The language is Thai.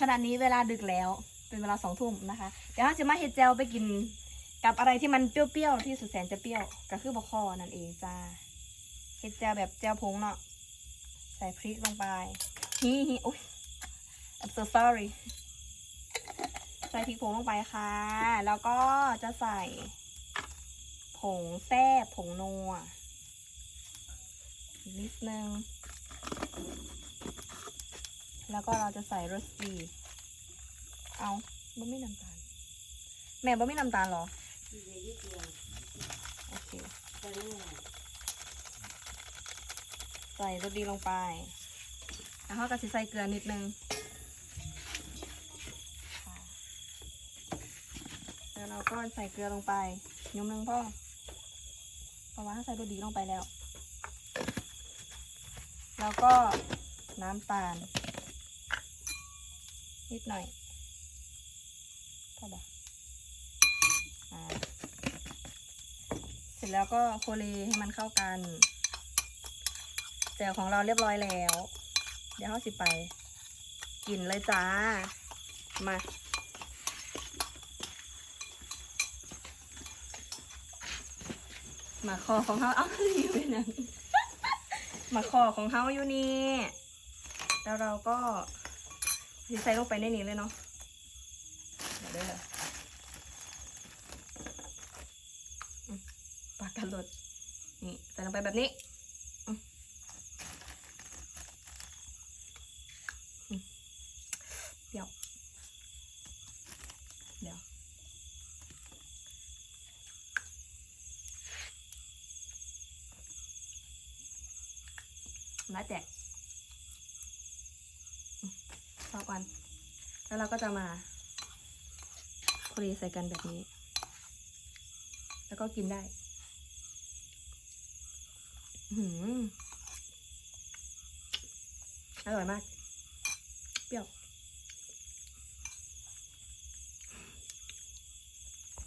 ขณะนี้เวลาดึกแล้วเป็นเวลาสองทุ่มนะคะ เดี๋ยวเราจะมาเฮ็ดแจวไปกินกับอะไรที่มันเปรี้ยวๆที่สุดแสนจะเปรี้ยวก็คือบะคอนั่นเองจ้าเฮ็ดแจวแบบแจวผงเนาะใส่พริกลงไปฮีฮีอุ้ย I'm so sorry ใส่พริกผงลงไปค่ะ แล้วก็จะใส่ผงแซ่บผงนัวนิดนึง แล้วก็เราจะใส่รสดีเอาบ่ไม่น้ำตาล แม่บ่ไม่น้ำตาลเหรอโอเคใส่รสดีลงไป แล้วก็จะใส่เกลือนิดนึงแล้วเราก็ใส่เกลือลงไปนิ้วนึงพ่อเพราะว่าถ้าใส่รสดีลงไปแล้ว แล้วก็น้ำตาล นิดหน่อยพอบอกเสร็จแล้วก็โคเลให้มันเข้ากันแจ่วของเราเรียบร้อยแล้ว เดี๋ยวเขาสิไป กินเลยจ้า มามาคอของเขาเอาอยู่เป็นยังมาคอของเขาอยู่นี่ แล้วเราก็ สิใส่ลงไปในนี้เลยเนาะเด้อปากกันรดนี่ใส่ลงไปแบบนี้เดี๋ยวเดี๋ยวน้าแจก อบอัน แล้วเราก็จะมาคลีใส่กันแบบนี้ แล้วก็กินได้หืมอร่อยมาก เปรี้ยว